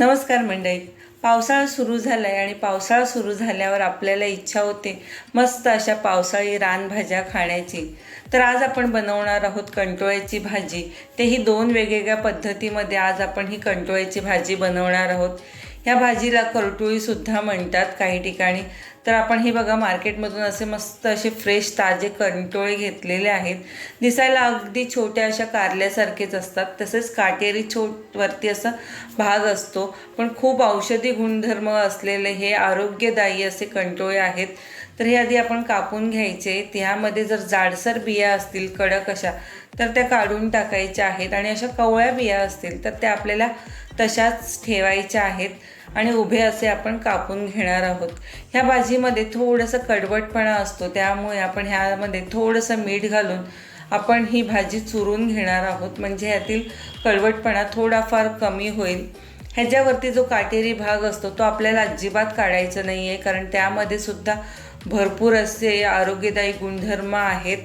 नमस्कार मंडळी. पावसाळा सुरू झाला आहे आणि पावसाळा सुरू झाल्यावर आपल्याला इच्छा होते मस्त अशा पावसाळी रानभाज्या खाण्याची. तर आज आपण बनवणार आहोत कंटोळ्याची भाजी. तेही दोन वेगवेगळ्या पद्धतीमध्ये आज आपण ही कंटोळ्याची भाजी बनवणार आहोत. ह्या भाजीला करटोळीसुद्धा म्हणतात काही ठिकाणी. तर आपण हे बघा मार्केटमधून असे मस्त असे फ्रेश ताजे कंटोळे घेतलेले आहेत. दिसायला अगदी छोट्या अशा कारल्यासारखेच असतात. तसेच काटेरी छोट वरती असा भाग असतो. पण खूप औषधी गुणधर्म असलेले हे आरोग्यदायी असे कंटोळे आहेत. तर हे आधी आपण कापून घ्यायचे. त्यामध्ये जर जाडसर बिया असतील कडक अशा तर त्या काढून टाकायच्या आहेत. आणि अशा कवळ्या बिया असतील तर त्या आपल्याला तशाच ठेवायच्या आहेत. आणि उभे असे आपण कापून घेणार आहोत. ह्या भाजीमध्ये थोडंसं कडवटपणा असतो त्यामुळे आपण ह्यामध्ये थोडंसं मीठ घालून आपण ही भाजी चुरून घेणार आहोत. म्हणजे यातील कडवटपणा थोडाफार कमी होईल. ह्याच्यावरती जो काटेरी भाग असतो तो आपल्याला अजिबात काढायचा नाही आहे कारण त्यामध्ये सुद्धा भरपूर असे आरोग्यदायी गुणधर्म आहेत.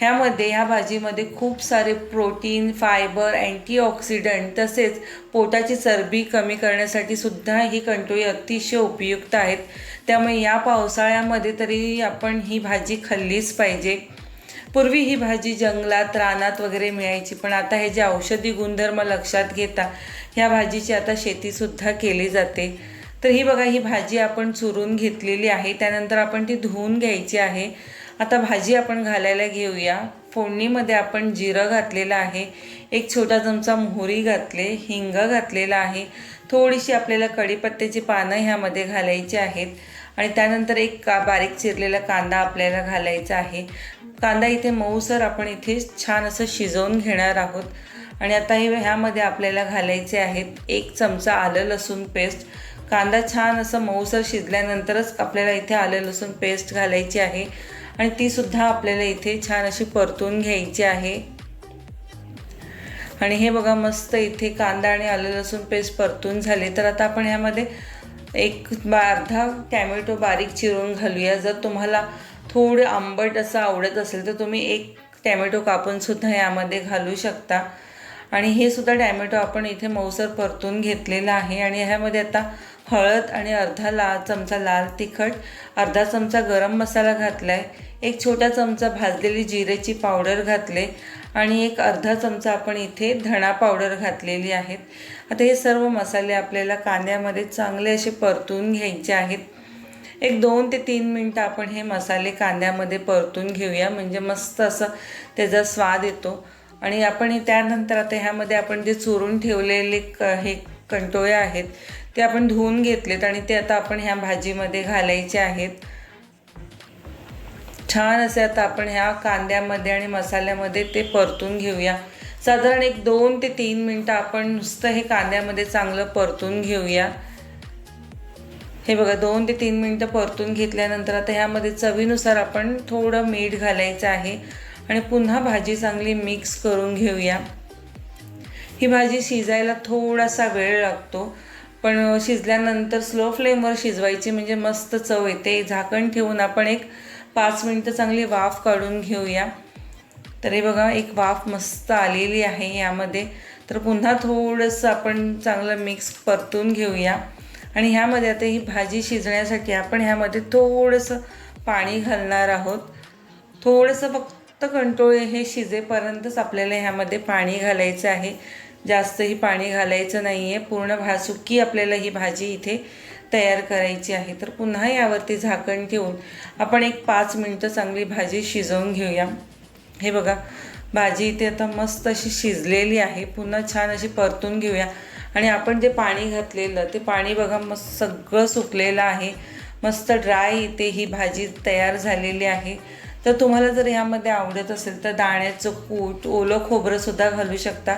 ह्यामध्ये ह्या भाजीमध्ये खूप सारे प्रोटीन फायबर अँटीऑक्सिडंट तसेच पोटाची चरबी कमी करण्यासाठी सुद्धा ही कंटोळी अतिशय उपयुक्त आहेत. त्यामुळे या पावसाळ्यामध्ये तरी आपण ही भाजी खाल्लीच पाहिजे. पूर्वी ही भाजी जंगलात रानात वगैरे मिळायची पण आता हे जे औषधी गुणधर्म लक्षात घेता ह्या भाजीची आता शेतीसुद्धा केली जाते. तर ही बघा ही भाजी आपण चुरून घेतलेली आहे. त्यानंतर आपण ती धुवून घ्यायची आहे. आता भाजी आपण घालायला घेऊया. फोडणीमध्ये आपण जिरं घातलेलं आहे. एक छोटा चमचा मोहरी घातले हिंग घातलेला आहे. थोडीशी आपल्याला कढीपत्त्याची पानं ह्यामध्ये घालायची आहेत. आणि त्यानंतर एक का बारीक चिरलेला कांदा आपल्याला घालायचा आहे. कांदा इथे मऊसर आपण इथे छान असं शिजवून घेणार आहोत. आणि आता हे ह्यामध्ये आपल्याला घालायचे आहेत एक चमचा आलं लसूण पेस्ट. कांदा छान असं मऊसर शिजल्यानंतरच आपल्याला इथे आलं लसूण पेस्ट घालायची आहे. आणि तीसुद्धा आपल्याला इथे छान अशी परतून घ्यायची आहे. आणि हे बघा मस्त इथे कांदा आणि आलं लसूण पेस्ट परतून झाले. तर आता आपण ह्यामध्ये एक बा अर्धा टॅमॅटो बारीक चिरून घालूया. जर तुम्हाला थोडं आंबट असं आवडत असेल तर तुम्ही एक टॅमॅटो कापूनसुद्धा यामध्ये घालू शकता. आणि हे सुद्धा टॅमॅटो आपण इथे मऊसर परतून घेतलेलं आहे. आणि ह्यामध्ये आता हळद आणि अर्धा लाल चमचा लाल तिखट अर्धा चमचा गरम मसाला घातला आहे एक छोटा चमचा भाजलेली जिरेची पावडर घातले आणि एक अर्धा चमचा आपण इथे धणा पावडर घातलेली आहेत. आता हे सर्व मसाले आपल्याला कांद्यामध्ये चांगले असे परतून घ्यायचे आहेत. एक दोन ते तीन मिनटं आपण हे मसाले कांद्यामध्ये परतून घेऊया म्हणजे मस्त असं त्याचा स्वाद येतो. आणि आपण त्यानंतर आता ह्यामध्ये आपण जे चुरून ठेवलेले क हे कंटोळे आहेत. ते आपण धुवून घेतलेत आणि ते आता आपण ह्या भाजीमध्ये घालायचे आहेत. छान असे आता आपण ह्या कांद्यामध्ये आणि मसाल्यामध्ये ते परतून घेऊया. साधारण एक दोन ते तीन मिनटं आपण नुसतं हे कांद्यामध्ये चांगलं परतून घेऊया. हे बघा दोन ते तीन मिनटं परतून घेतल्यानंतर आता ह्यामध्ये चवीनुसार आपण थोडं मीठ घालायचं आहे. आणि पुन्हा भाजी चांगली मिक्स करून घेऊया. ही भाजी शिजायला थोडासा वेळ लागतो पण शिजल्यानंतर स्लो फ्लेमवर शिजवायची म्हणजे मस्त चव येते. झाकण ठेवून आपण एक पाच मिनटं चांगली वाफ काढून घेऊया. तर हे बघा एक वाफ मस्त आलेली आहे यामध्ये. तर पुन्हा थोडंसं आपण चांगलं मिक्स परतून घेऊया. आणि ह्यामध्ये आता ही भाजी शिजण्यासाठी आपण ह्यामध्ये थोडंसं पाणी घालणार आहोत. थोडंसं फक्त कंटोळे हे शिजेपर्यंतच आपल्याला ह्यामध्ये पाणी घालायचं आहे. जास्तही पाणी घालायचं नाही आहे पूर्ण भा सुकी आपल्याला ही भाजी इथे तयार करायची आहे. तर पुन्हा यावरती झाकण ठेवून आपण एक पाच मिनटं चांगली भाजी शिजवून घेऊया. हे बघा भाजी इथे आता मस्त अशी शिजलेली आहे. पुन्हा छान अशी परतून घेऊया. आणि आपण जे पाणी घातलेलं ते पाणी बघा मस्त सगळं सुकलेलं आहे. मस्त ड्राय इथे ही भाजी तयार झालेली आहे. तर तुम्हाला जर ह्यामध्ये आवडत असेल तर दाण्याचं कूट ओलं खोबरंसुद्धा घालू शकता.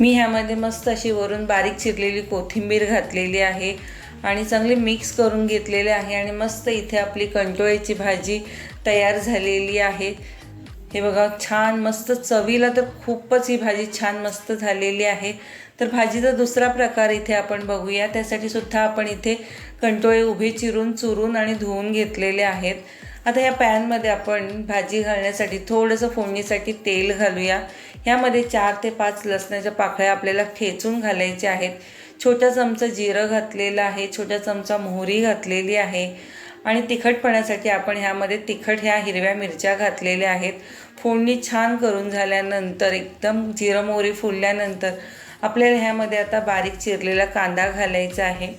मी ह्यामध्ये मस्त अशी वरून बारीक चिरलेली कोथिंबीर घातलेली आहे आणि चांगली मिक्स करून घेतलेले आहे आणि मस्त इथे आपली कंटोळ्याची भाजी तयार झालेली आहे. हे बघा छान मस्त चवीला तर खूपच ही भाजी छान मस्त झालेली आहे. तर भाजीचा दुसरा प्रकार इथे आपण बघूया. त्यासाठी सुद्धा आपण इथे कंटोळे उभे चिरून चुरून आणि धुवून घेतलेले आहेत. आता या पॅनमध्ये आपण भाजी घालण्यासाठी थोडंसं फोडणीसाठी तेल घालूया. ह्यामध्ये चार ते पाच लसणाच्या पाकळ्या आपल्याला ठेचून घालायच्या आहेत. छोटा चमचा जिरं घातलेलं आहे छोटा चमचा मोहरी घातलेली आहे आणि तिखटपणासाठी आपण ह्यामध्ये तिखट ह्या हिरव्या मिरच्या घातलेल्या आहेत. फोडणी छान करून झाल्यानंतर एकदम जिरं मोहरी फुलल्यानंतर आपल्याला ह्यामध्ये आता बारीक चिरलेला कांदा घालायचा आहे.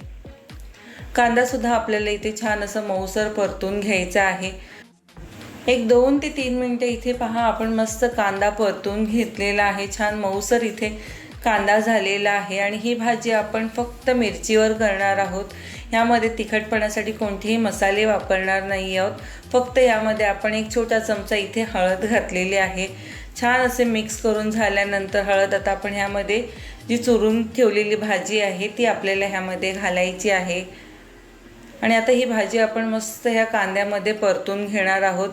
कांदासुद्धा आपल्याला इथे छान असं मऊसर परतून घ्यायचा आहे. एक दोन ते तीन मिनटं इथे पहा आपण मस्त कांदा परतून घेतलेला आहे. छान मऊसर इथे कांदा झालेला आहे आणि ही भाजी आपण फक्त मिरचीवर करणार आहोत. यामध्ये तिखटपणासाठी कोणतेही मसाले वापरणार नाही आहोत. फक्त यामध्ये आपण एक छोटा चमचा इथे हळद घातलेली आहे. छान असे मिक्स करून झाल्यानंतर हळद आता आपण ह्यामध्ये जी चुरून ठेवलेली भाजी आहे ती आपल्याला ह्यामध्ये घालायची आहे. आणि आता ही भाजी आपण मस्त ह्या कांद्यामध्ये परतून घेणार आहोत.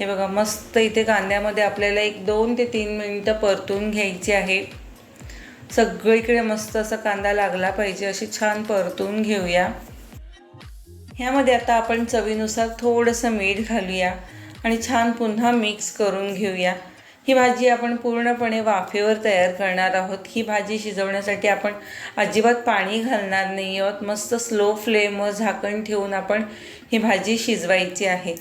हे बघा मस्त इथे कांद्यामध्ये आपल्याला एक दोन ते तीन मिनटं परतून घ्यायची आहे. सगळीकडे मस्त असा कांदा लागला पाहिजे अशी छान परतून घेऊया. ह्यामध्ये आता आपण चवीनुसार थोडंसं मीठ घालूया आणि छान पुन्हा मिक्स करून घेऊया. ही भाजी आपण पूर्णपणे वाफेवर तयार करणार आहोत. ही भाजी शिजवण्यासाठी आपण अजिबात पाणी घालणार नाही आहोत मस्त स्लो फ्लेमवर झाकण ठेवून आपण ही भाजी शिजवायची आहे.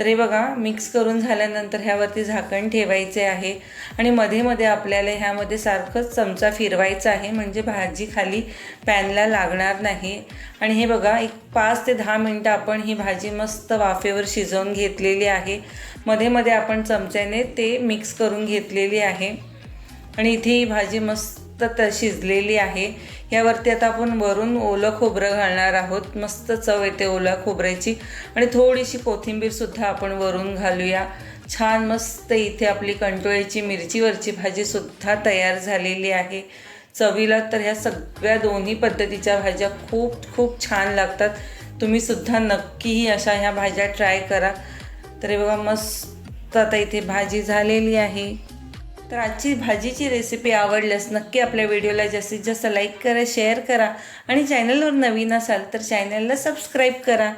तर हे बघा मिक्स करून झाल्यानंतर ह्यावरती झाकण ठेवायचे आहे. आणि मध्ये मध्ये आपल्याला ह्यामध्ये सारखंच चमचा फिरवायचा आहे म्हणजे भाजी खाली पॅनला लागणार नाही. आणि हे बघा एक पाच ते दहा मिनटं आपण ही भाजी मस्त वाफेवर शिजवून घेतलेली आहे. मध्ये मध्ये आपण चमच्याने ते मिक्स करून घेतलेली आहे. आणि इथे ही भाजी मस्त त शिजलेली आहे. यावरती आता आपण वरून ओलं खोबरं घालणार आहोत. मस्त चव येते ओल्या खोबऱ्याची. आणि थोडीशी कोथिंबीरसुद्धा आपण वरून घालूया. छान मस्त इथे आपली कंटोळीची मिरचीवरची भाजीसुद्धा तयार झालेली आहे. चवीला तर ह्या सगळ्या दोन्ही पद्धतीच्या भाज्या खूप खूप छान लागतात. तुम्हीसुद्धा नक्कीही अशा ह्या भाज्या ट्राय करा. तर बघा मस्त आता इथे भाजी झालेली आहे. तर आजची भाजीची रेसिपी आवडल्यास नक्की आपल्या व्हिडिओला जास्तीत जास्त लाईक करा शेअर करा आणि चॅनलवर नवीन असाल तर चॅनलला सबस्क्राईब करा.